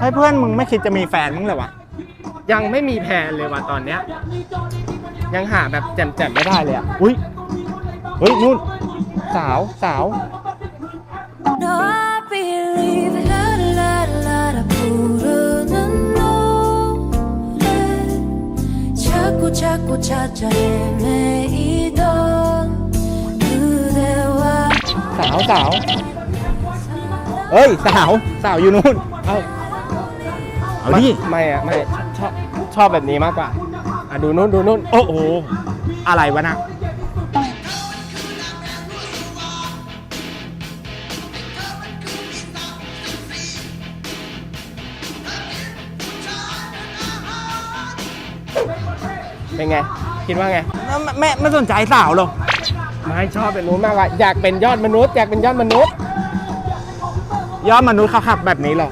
ให้เพื่อนมึงไม่คิดจะมีแฟนมึงเลยวะ ยังไม่มีแพลนเลยว่ะตอนเนี้ย ยังหาแบบแจ่มๆไม่ได้เลยอ่ะ อุ้ย เฮ้ยนู่น สาวสาว No, I believe la la la la 부르는 노래 자꾸 자꾸 찾아 헤매이던 그대와 สาวสาว เอ้ย สาว สาวอยู่นู่น เอ้า เอาดิ ไม่อะไม่ชอบชอบแบบนี้มากกว่าอะดูนู้นดูนู้นโอ้โห อะไรวะนะเป็นไง คิดว่าไง แม่แม่ไม่สนใจสาวหรอกไม่ชอบแบบนู้นมากกว่าอยากเป็นยอดมนุษย์ อยากเป็นยอดมนุษย์ ยอดมนุษย์เขาขับแบบนี้หรอก